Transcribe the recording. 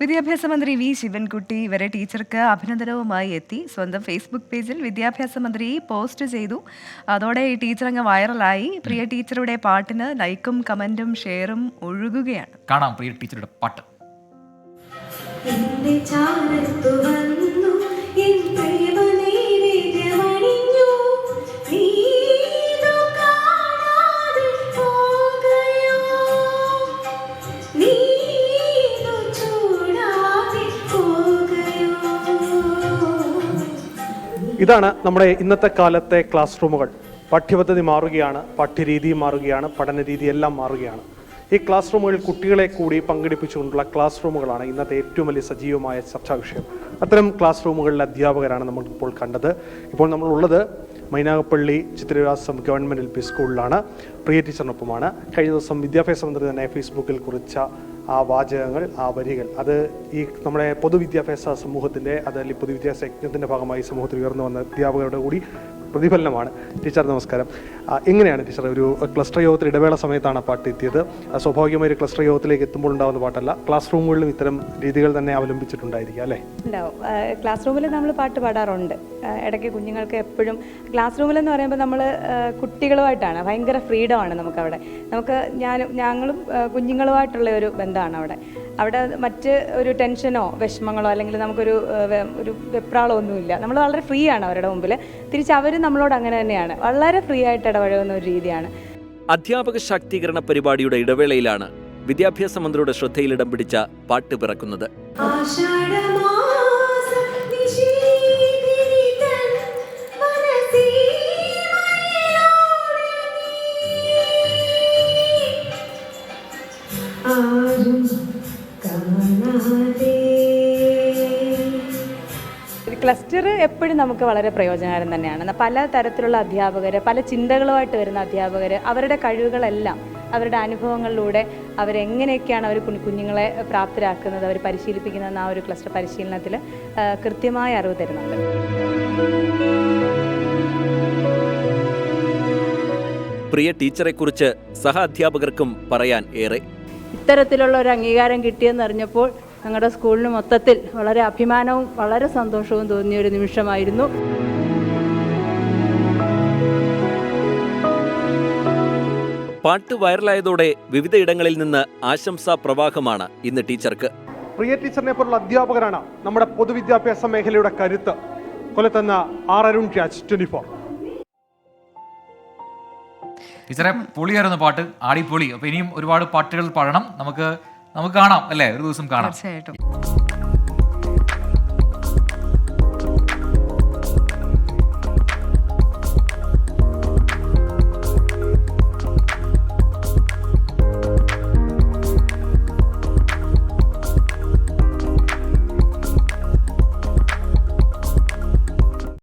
വിദ്യാഭ്യാസ മന്ത്രി വി ശിവൻകുട്ടി ഇവരെ ടീച്ചർക്ക് അഭിനന്ദനവുമായി എത്തി. സ്വന്തം ഫേസ്ബുക്ക് പേജിൽ വിദ്യാഭ്യാസ മന്ത്രി പോസ്റ്റ് ചെയ്തു. അതോടെ ഈ ടീച്ചർ അങ്ങ് വൈറലായി. പ്രിയ ടീച്ചറുടെ പാട്ടിന് ലൈക്കും കമന്റും ഷെയറും ഒഴുകുകയാണ്. കാണാം പ്രിയ ടീച്ചറുടെ പാട്ട്. എന്റെ ചാരത്തു ഇതാണ് നമ്മുടെ ഇന്നത്തെ കാലത്തെ ക്ലാസ് റൂമുകൾ പാഠ്യപദ്ധതി മാറുകയാണ് പാഠ്യരീതി മാറുകയാണ് പഠനരീതി എല്ലാം മാറുകയാണ്. ഈ ക്ലാസ് റൂമുകളിൽ കുട്ടികളെ കൂടി പങ്കെടുപ്പിച്ചുകൊണ്ടുള്ള ക്ലാസ് റൂമുകളാണ് ഇന്നത്തെ ഏറ്റവും വലിയ സജീവമായ ചർച്ചാ വിഷയം. അത്തരം ക്ലാസ് റൂമുകളിലെ അധ്യാപകരാണ് നമ്മൾ ഇപ്പോൾ കണ്ടത്. ഇപ്പോൾ നമ്മളുള്ളത് Mynagappally Chithravilasam government L P സ്കൂളിലാണ്. പ്രിയ ടീച്ചറിനൊപ്പമാണ്. കഴിഞ്ഞ ദിവസം വിദ്യാഭ്യാസ മന്ത്രി തന്നെ ഫേസ്ബുക്കിൽ കുറിച്ച ആ വാചകങ്ങൾ ആ വരികൾ. അത് ഈ നമ്മുടെ പൊതുവിദ്യാഭ്യാസ സമൂഹത്തിന്റെ അതല്ലെങ്കിൽ പൊതുവിദ്യാഭ്യാസ യജ്ഞത്തിന്റെ ഭാഗമായി സമൂഹത്തിൽ ഉയർന്നു വന്ന അധ്യാപകരുടെ കൂടി പ്രതിഫലനമാണ്. ടീച്ചർ നമസ്കാരം. എങ്ങനെയാണ് ടീച്ചർ ഒരു ക്ലസ്റ്റർ യോഗത്തിൽ ഇടവേള സമയത്താണ് പാട്ട് എത്തിയത്? സ്വാഭാവികമായി ഒരു ക്ലസ്റ്റർ യോഗത്തിലേക്ക് എത്തുമ്പോൾ ഉണ്ടാവുന്ന പാട്ടല്ല. ക്ലാസ് റൂമുകളിലും ഇത്തരം രീതികൾ തന്നെ അവലംബിച്ചിട്ടുണ്ടായിരിക്കും അല്ലേ? ക്ലാസ് റൂമിൽ നമ്മൾ പാട്ട് പാടാറുണ്ട്. ഇടയ്ക്ക് കുഞ്ഞുങ്ങൾക്ക് എപ്പോഴും ക്ലാസ് റൂമിലെന്ന് പറയുമ്പോൾ നമ്മൾ കുട്ടികളുമായിട്ടാണ്. ഭയങ്കര ഫ്രീഡമാണ് നമുക്കവിടെ. നമുക്ക് ഞാൻ ഞങ്ങളും കുഞ്ഞുങ്ങളുമായിട്ടുള്ള ഒരു ബന്ധമാണ് അവിടെ. അവിടെ മറ്റ് ഒരു ടെൻഷനോ വിഷമങ്ങളോ അല്ലെങ്കിൽ നമുക്കൊരു ഒരു വെപ്രാളോ ഒന്നുമില്ല നമ്മൾ വളരെ ഫ്രീ ആണ് അവരുടെ മുമ്പിൽ തിരിച്ച് അവരും നമ്മളോട് അങ്ങനെ തന്നെയാണ്. വളരെ ഫ്രീ ആയിട്ട് ഇടപഴകുന്ന ഒരു രീതിയാണ്. അധ്യാപക ശാക്തീകരണ പരിപാടിയുടെ ഇടവേളയിലാണ് വിദ്യാഭ്യാസ മന്ത്രിയുടെ ശ്രദ്ധയിൽ ഇടം പിടിച്ച പാട്ട് പിറക്കുന്നത്. ആഷാഢമാസ ക്ലസ്റ്റർ എപ്പോഴും നമുക്ക് വളരെ പ്രയോജനകരം തന്നെയാണ്. പല തരത്തിലുള്ള അധ്യാപകർ പല ചിന്തകളുമായിട്ട് വരുന്ന അധ്യാപകർ അവരുടെ കഴിവുകളെല്ലാം അവരുടെ അനുഭവങ്ങളിലൂടെ അവരെങ്ങനെയൊക്കെയാണ് അവർ കുഞ്ഞു കുഞ്ഞുങ്ങളെ പ്രാപ്തരാക്കുന്നത് അവർ പരിശീലിപ്പിക്കുന്നതെന്ന് ആ ഒരു ക്ലസ്റ്റർ പരിശീലനത്തിൽ കൃത്യമായ അറിവ് തരുന്നുണ്ട്. പ്രിയ ടീച്ചറെക്കുറിച്ച് സഹ അധ്യാപകർക്കും പറയാൻ ഏറെ. ഇത്തരത്തിലുള്ള ഒരു അംഗീകാരം കിട്ടിയെന്ന് അറിഞ്ഞപ്പോൾ ഞങ്ങളുടെ സ്കൂളിന് മൊത്തത്തിൽ വളരെ അഭിമാനവും വളരെ സന്തോഷവും തോന്നിയ ഒരു നിമിഷമായിരുന്നു. പാട്ട് വൈറലായതോടെ വിവിധയിടങ്ങളിൽ നിന്ന് ആശംസാ പ്രവാഹമാണ് ഇന്ന് ടീച്ചർക്ക്. പ്രിയ ടീച്ചറിനെ പോലുള്ള അധ്യാപകരാണ് നമ്മുടെ പൊതുവിദ്യാഭ്യാസ മേഖലയുടെ കരുത്ത്. കൊല്ലത്തുന്ന R Arun Raj twenty four ടീച്ചറെ പൊളിയായിരുന്നു പാട്ട്. ആടിപ്പൊളി. അപ്പൊ ഇനിയും ഒരുപാട് പാട്ടുകൾ പാടണം. നമുക്ക് നമുക്ക് കാണാം അല്ലേ? ഒരു ദിവസം കാണാം. തീർച്ചയായിട്ടും.